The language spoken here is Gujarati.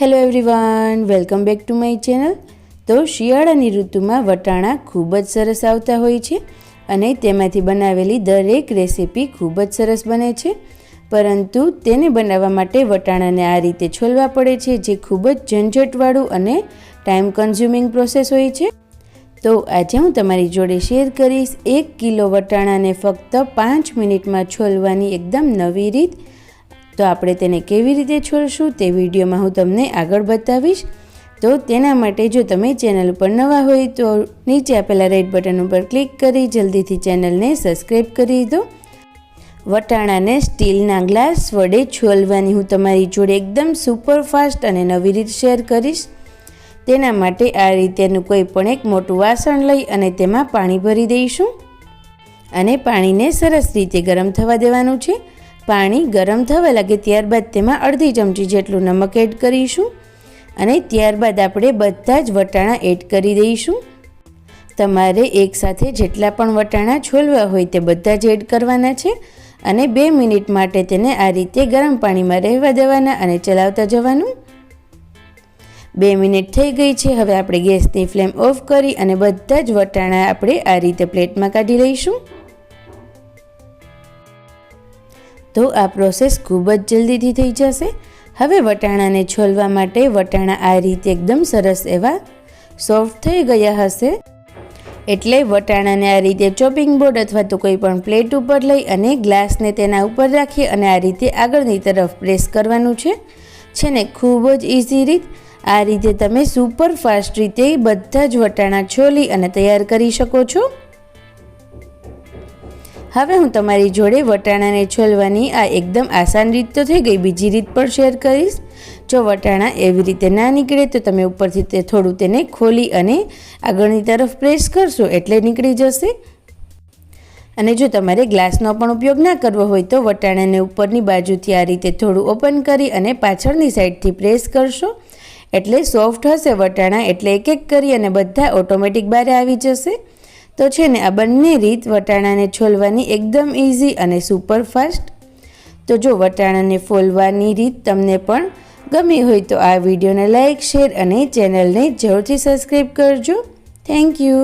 Hello everyone welcome back to my channel તો શિયાળાની ઋતુમાં વટાણા ખૂબ જ સરસ આવતા હોય છે અને તેમાંથી બનાવેલી દરેક રેસીપી ખૂબ જ સરસ બને છે. પરંતુ તેને બનાવવા માટે વટાણાને આ રીતે છોલવા પડે છે જે ખૂબ જ ઝંઝટવાળું અને ટાઈમ કન્ઝ્યુમિંગ પ્રોસેસ હોય છે. તો આજે હું તમારી જોડે શેર કરીશ એક કિલો વટાણાને ફક્ત પાંચ મિનિટમાં છોલવાની એકદમ નવી રીત તો આપણે તેને કેવી રીતે છોડશું તે વિડીયોમાં હું તમને આગળ બતાવીશ. તો તેના માટે જો તમે ચેનલ ઉપર નવા હોય તો નીચે આપેલા રેડ બટન ઉપર ક્લિક કરી જલ્દીથી ચેનલને સબસ્ક્રાઈબ કરી દો. વટાણાને સ્ટીલના ગ્લાસ વડે છોલવાની હું તમારી જોડે એકદમ સુપર ફાસ્ટ અને નવી રીત શેર કરીશ. તેના માટે આ રીતેનું કોઈ પણ એક મોટું વાસણ લઈ અને તેમાં પાણી ભરી દઈશું. અને પાણીને સરસ રીતે ગરમ થવા દેવાનું છે. પાણી ગરમ થવા લાગે ત્યારબાદ તેમાં અડધી ચમચી જેટલું નમક એડ કરીશું અને ત્યારબાદ આપણે બધા જ વટાણા એડ કરી દઈશું. તમારે એકસાથે જેટલા પણ વટાણા છોલવા હોય તે બધા જ એડ કરવાના છે અને બે મિનિટ માટે તેને આ રીતે ગરમ પાણીમાં રહેવા દેવાના અને ચલાવતા જવાનું. બે મિનિટ થઈ ગઈ છે, હવે આપણે ગેસની ફ્લેમ ઓફ કરી અને બધા જ વટાણા આપણે આ રીતે પ્લેટમાં કાઢી લઈશું. તો આ પ્રોસેસ ખૂબ જ જલ્દીથી થઈ જશે. હવે વટાણાને છોલવા માટે વટાણા આ રીતે એકદમ સરસ એવા સોફ્ટ થઈ ગયા હશે. એટલે વટાણાને આ રીતે ચોપિંગ બોર્ડ અથવા તો કોઈ પણ પ્લેટ ઉપર લઈ અને ગ્લાસને તેના ઉપર રાખી અને આ રીતે આગળની તરફ પ્રેસ કરવાનું છે. છે ને ખૂબ જ ઇઝી રીત. આ રીતે તમે સુપર ફાસ્ટ રીતે બધા જ વટાણા છોલી અને તૈયાર કરી શકો છો. હવે હું તમારી જોડે વટાણાને છોલવાની આ એકદમ આસાન રીત તો થઈ ગઈ. બીજી રીત પણ શેર કરીશ. જો વટાણા એવી રીતે ના નીકળે તો તમે ઉપરથી તે થોડું તેને ખોલી અને આગળની તરફ પ્રેસ કરશો એટલે નીકળી જશે. અને જો તમારે ગ્લાસનો પણ ઉપયોગ ના કરવો હોય તો વટાણાને ઉપરની બાજુથી આ રીતે થોડું ઓપન કરી અને પાછળની સાઈડથી પ્રેસ કરશો. એટલે સોફ્ટ હશે વટાણા એટલે એક એક કરી અને બધા ઓટોમેટિક બહાર આવી જશે. તો છે ને, આ બંને રીત વટાણાને છોલવાની એકદમ ઇઝી અને સુપર ફાસ્ટ તો જો વટાણાને ફોલવાની રીત તમને પણ ગમી હોય તો આ વિડીયોને લાઇક શેર અને ચેનલને જરૂરથી સબસ્ક્રાઈબ કરજો. Thank you